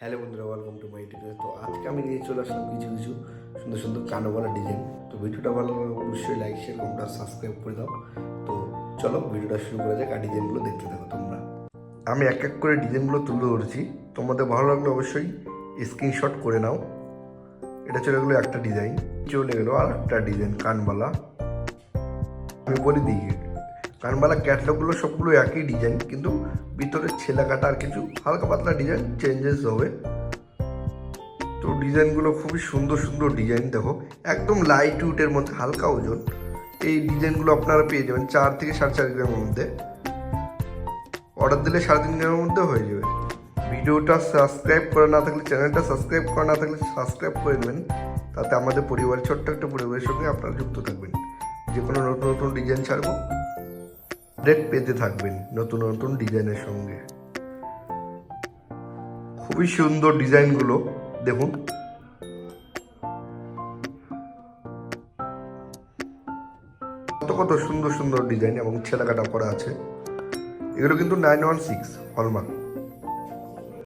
Hello বন্ধুরা welcome to my YouTube তো আজকে আমি নিয়ে চলে আসলাম কিছু কিছু সুন্দর সুন্দর কানোওয়ালা ডিজাইন তো ভিডিওটা ভালো লাগলে অবশ্যই লাইক শেয়ার কমেন্ট আর সাবস্ক্রাইব করে দাও। তো চলো ভিডিওটা শুরু করা যাক আর ডিজাইনগুলো দেখতে থাকো তোমরা। আমি এক এক করে ডিজাইনগুলো তুলে ধরছি। তোমাদের ভালো লাগলে অবশ্যই স্ক্রিনশট করে নাও। এটা চলে গেলো একটা ডিজাইন চলে গেলো আর একটা ডিজাইন কানবালা আমি বলে দিই। কানবালা ক্যাটলগুলো সবগুলো একই ডিজাইন কিন্তু ভিতরে ছেলা কাটা আর কিছু হালকা পাতলা ডিজাইন চেঞ্জেস হবে। তো ডিজাইনগুলো খুবই সুন্দর সুন্দর ডিজাইন, দেখো, একদম লাইট উইটের মধ্যে হালকা ওজন। এই ডিজাইনগুলো আপনারা পেয়ে যাবেন চার থেকে সাড়ে চার গ্রামের মধ্যে। অর্ডার দিলে সাড়ে তিন গ্রামের মধ্যে হয়ে যাবে। ভিডিওটা সাবস্ক্রাইব করা না থাকলে, চ্যানেলটা সাবস্ক্রাইব করা না থাকলে সাবস্ক্রাইব করে নেবেন। তাতে আমাদের পরিবার ছোট্ট একটা পরিবারের সঙ্গে আপনারা যুক্ত থাকবেন। যে কোনো নতুন নতুন ডিজাইন ছাড়বো। আপডেট পেতে থাকবেন নতুন নতুন ডিজাইনের সঙ্গে। খুবই সুন্দর ডিজাইনগুলো, দেখুন। কত কত সুন্দর সুন্দর ডিজাইন এবং ছেলাকাটা করা আছে। এগুলো কিন্তু নাইন ওয়ান সিক্স হলমার্ক